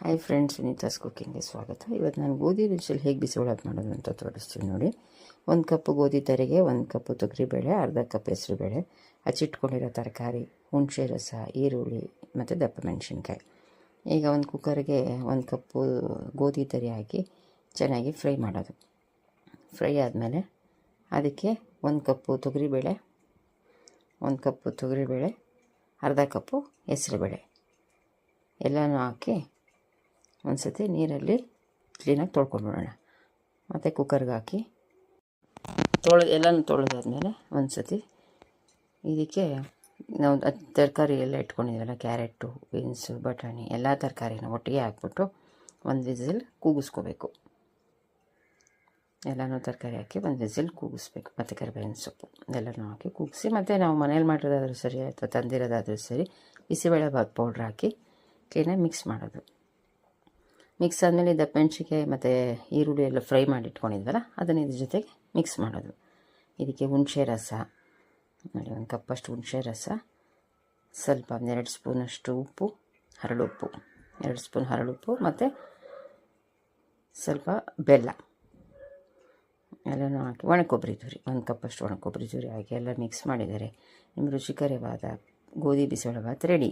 Hi friends ಸುನೀತಾಸ್ ಕುಕ್ಕಿಂಗ್ಗೆ ಸ್ವಾಗತ ಇವತ್ತು ನಾನು ಗೋಧಿ ನುಚ್ಚಲ್ಲಿ ಹೇಗೆ ಬಿಸಿಬೇಳೆ ಮಾಡೋದು ಅಂತ ತೋರಿಸ್ತೀನಿ ನೋಡಿ. ಒಂದು ಕಪ್ ಗೋಧಿ ತರಿಗೆ, ಒಂದು ಕಪ್ಪು ತೊಗರಿಬೇಳೆ ಅರ್ಧ ಕಪ್ ಹೆಸರುಬೇಳೆ ಹಚ್ಚಿಟ್ಕೊಂಡಿರೋ ತರಕಾರಿ, ಹುಣಸೆ ರಸ, ಈರುಳ್ಳಿ ಮತ್ತು ದಪ್ಪ ಮೆಣಸಿನ್ಕಾಯಿ. ಈಗ ಒಂದು ಕುಕ್ಕರ್ಗೆ ಒಂದು ಕಪ್ಪು ಗೋಧಿ ತರಿ ಹಾಕಿ ಚೆನ್ನಾಗಿ ಫ್ರೈ ಮಾಡೋದು. ಫ್ರೈ ಆದಮೇಲೆ ಅದಕ್ಕೆ ಒಂದು ಕಪ್ಪು ತೊಗರಿಬೇಳೆ ಒಂದು ಕಪ್ಪು ತೊಗರಿಬೇಳೆ ಅರ್ಧ ಕಪ್ಪು ಹೆಸರುಬೇಳೆ ಎಲ್ಲನೂ ಹಾಕಿ ಒಂದು ಸತಿ ನೀರಲ್ಲಿ ಕ್ಲೀನಾಗಿ ತೊಳ್ಕೊಂಡ್ಬಿಡೋಣ ಮತ್ತು ಕುಕ್ಕರ್ಗೆ ಹಾಕಿ ತೊಳೆ, ಎಲ್ಲನೂ ತೊಳೆದಾದ್ಮೇಲೆ ಒಂದು ಸತಿ ಇದಕ್ಕೆ ನಾವು ತರಕಾರಿ ಎಲ್ಲ ಇಟ್ಕೊಂಡಿದ್ದೀವಲ್ಲ ಕ್ಯಾರೆಟು ಬೀನ್ಸು, ಬಟಾಣಿ ಎಲ್ಲ ತರಕಾರಿನ ಒಟ್ಟಿಗೆ ಹಾಕ್ಬಿಟ್ಟು ಒಂದು ವಿಸಿಲ್ ಕೂಗಿಸ್ಕೋಬೇಕು. ಎಲ್ಲನೂ ತರಕಾರಿ ಹಾಕಿ ಒಂದು ವಿಸಿಲ್ ಕೂಗಿಸ್ಬೇಕು. ಮತ್ತು ಕರಿಬೇವಿನ ಸೊಪ್ಪು ಎಲ್ಲನೂ ಹಾಕಿ ಕೂಗಿಸಿ, ಮತ್ತು ನಾವು ಮನೇಲಿ ಮಾಡಿರೋದಾದ್ರೂ ಸರಿ ಅಥವಾ ತಂದಿರೋದಾದ್ರೂ ಸರಿ ಬಿಸಿಬೇಳೆಬಾತ್ ಪೌಡ್ರ್ ಹಾಕಿ ಕ್ಲೀನಾಗಿ ಮಿಕ್ಸ್ ಮಾಡೋದು. ಮಿಕ್ಸ್ ಆದಮೇಲೆ ದಪ್ಪ ಮತ್ತು ಈರುಳ್ಳಿ ಎಲ್ಲ ಫ್ರೈ ಮಾಡಿ ಇಟ್ಕೊಂಡಿದ್ವಲ್ಲ ಅದನ್ನು ಇದ್ರ ಜೊತೆಗೆ ಮಿಕ್ಸ್ ಮಾಡೋದು. ಇದಕ್ಕೆ ಹುಣಸೆ ರಸ. ನೋಡಿ, ಒಂದು ಕಪ್ಪಷ್ಟು ಹುಣಸೆ ರಸ. ಸ್ವಲ್ಪ ಒಂದೆರಡು ಸ್ಪೂನಷ್ಟು ಉಪ್ಪು ಹರಳುಪ್ಪು ಎರಡು ಸ್ಪೂನ್ ಹರಳುಪ್ಪು ಮತ್ತು ಸ್ವಲ್ಪ ಬೆಲ್ಲ. ಎಲ್ಲನೂ ಹಾಕಿ ಒಣ ಕೊಬ್ಬರಿ ತುರಿ, ಒಂದು ಕಪ್ಪಷ್ಟು ಒಣ ಕೊಬ್ಬರಿ ತುರಿ ಹಾಕಿ ಎಲ್ಲ ಮಿಕ್ಸ್ ಮಾಡಿದರೆ ನಿಮ್ಮ ರುಚಿಕರವಾದ ಗೋಧಿ ಬಿಸಿಬೇಳೆ ಭಾತ್ ರೆಡಿ